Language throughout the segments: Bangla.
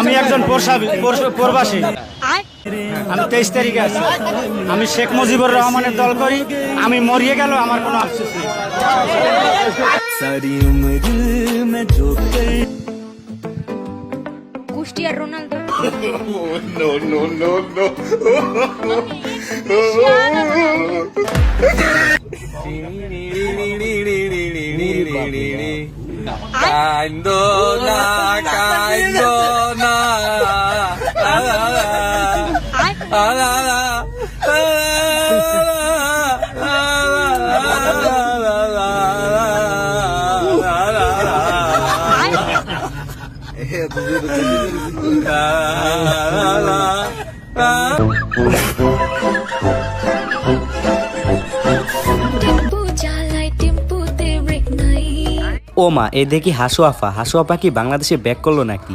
আমি একজন প্রবাসী। আমি তেইশ তারিখে আছি। আমি শেখ মুজিবুর রহমানের দল করি। আমি মরিয়ে গেল আমার কোনো আফসোস নেই। কুষ্টিয়ার রোনালদো। কাইন্দো না কাইন্দো না লা লা লা লা লা লা টেম্পু ও মা এ দেখি হাসু আফা হাসু আপা কি বাংলাদেশে ব্যাক করল নাকি?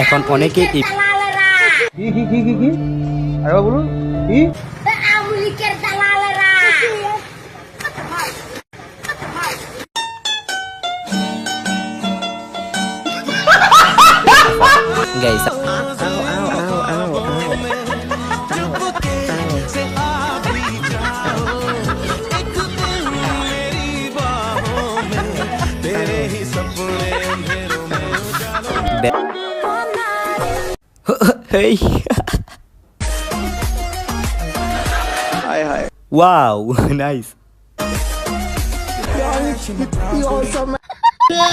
এখন অনেকে এই আমুলিকের দালালেরা গাইস হেই ওয়াও নাইস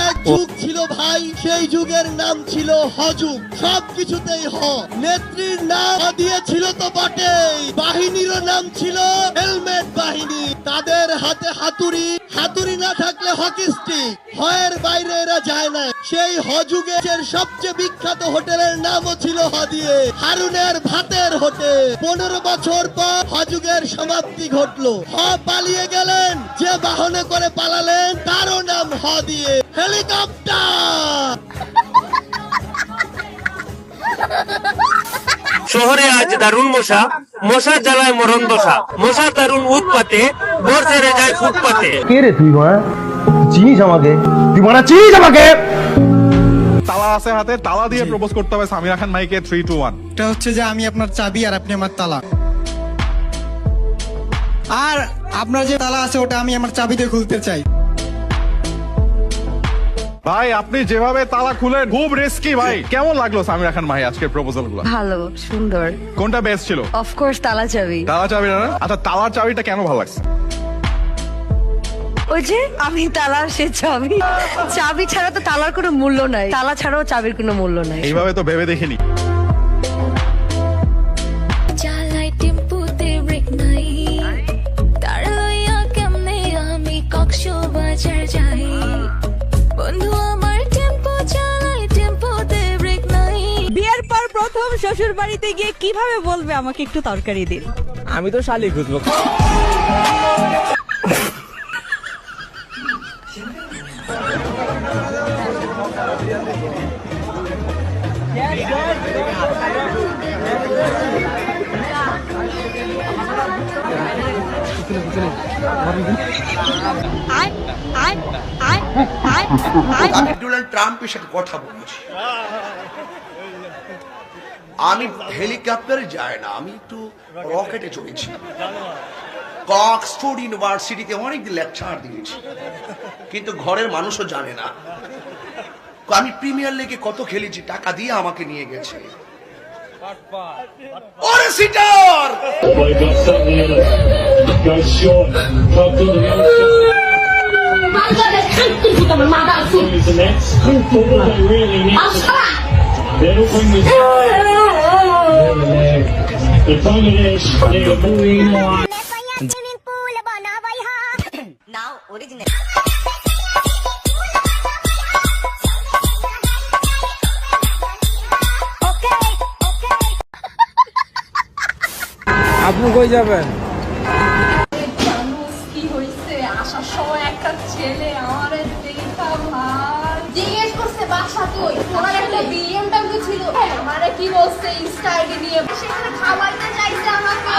এক যুগ ছিল ভাই সেই যুগের নাম ছিল হযুগ। সব কিছুতেই হ। নেত্রীর নাম দিয়েছিল তো বটেই। বাহিনীরও নাম ছিল হেলমেট বাহিনী। তাদের হাতে হাতুড়ি হাতুড়ি স্টিক হয়ের বাইরে এরা যায় না। সেই হযুগের সবচেয়ে বিখ্যাত হোটেলের নামও ছিল হ দিয়ে হারুনের ভাতের হোটেল। পনেরো বছর পর হযুগের সমাপ্তি ঘটলো। হ পালিয়ে গেলেন যে বাহনে করে পালালেন তারও নাম হ দিয়ে হেলিকপ্টার! শহরে আজ দারুণ মশা মশা জ্বালায় মরণ দশা। মশা দারুণ উৎপাতে বর ছেড়ে যায় ফুটপাতে। কে রে তুই চিনিস আমাকে। তুই মারা চিনিস আমাকে। তালা আছে হাতে তালা দিয়ে প্রপোজ করতে হবে সামিরা খান মাইকে থ্রি টু ওয়ান এটা হচ্ছে যে আমি আপনার চাবি আর আপনি আমার তালা। আর আপনার যে তালা আছে ওটা আমি আমার চাবি দিয়ে খুলতে চাই। ভাই আপনি যেভাবে তালা খুলেন খুব রিস্কি ভাই। কেমন লাগল সামিরা খান মাহি আজকের প্রপোজালগুলো ভালো সুন্দর। কোনটা বেস্ট ছিল? অফকোর্স তালা চাবি। তালা চাবি না? আচ্ছা তালার চাবিটা কেন ভালো লাগছে? ওই যে আমি তালার সে চাবি। চাবি ছাড়া তো তালার কোনো মূল্য নাই। তালা ছাড়াও চাবির কোনো মূল্য নাই। এইভাবে তো ভেবে দেখিনি। চালাই টেম্পুতে ব্রেক নাই তার লইয়া আমি কক্সো বাজার যাই? বন্ধু আমার টেম্পো চালাই টেম্পোতে ব্রেক নাই বিয়ের পর প্রথম শ্বশুর বাড়িতে গিয়ে কীভাবে বলবে আমাকে একটু তরকারি দিন? আমি তো শালি খুঁজবো। আমি ট্রাম্পের কথা আমি হেলিকপ্টারে যাই না, আমি একটু রকেটে চলেছি অক্সফোর্ড ইউনিভার্সিটিতে অনেক লেকচার দিয়েছি, কিন্তু ঘরের মানুষও জানে না। আমি প্রিমিয়ার লিগে কত খেলেছি টাকা দিয়ে আমাকে নিয়ে গেছে ওরে সিটার আপনি কই যাবেন? কি আসার সময় একটা ছেলে আমার দেখা ভাই। জিজ্ঞেস করছে বাসা কই? আমার একটা বিএমডব্লিউ ছিল। আমারে কি বলছে ইনস্টা আইডি নিয়ে? সেখানে খাবারটা চাইছে আমাকে।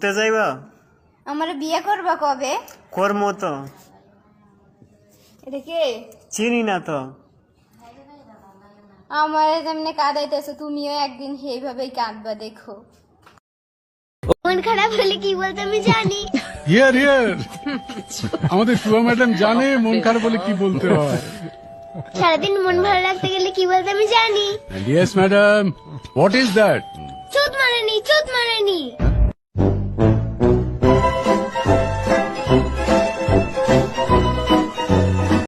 ঘুরতে যাইবা? আমার বিয়ে করবা কবে? করব তো। এটা কে? চিনি না তো। আমার যেমনি কাঁদাইতেছো তুমিও একদিন সেইভাবেই কাঁদবা দেখো। মন খারাপ হলে কি বলতে আমি জানি। ইয়ার ইয়ার আমাদের টুয়া ম্যাডাম জানে মন খারাপ হলে কি বলতে হয়। সারাদিন মন ভালো রাখতে গেলে কি বলতে আমি জানি। Yes madam what is that চোদ মারেনি চোদ মারেনি।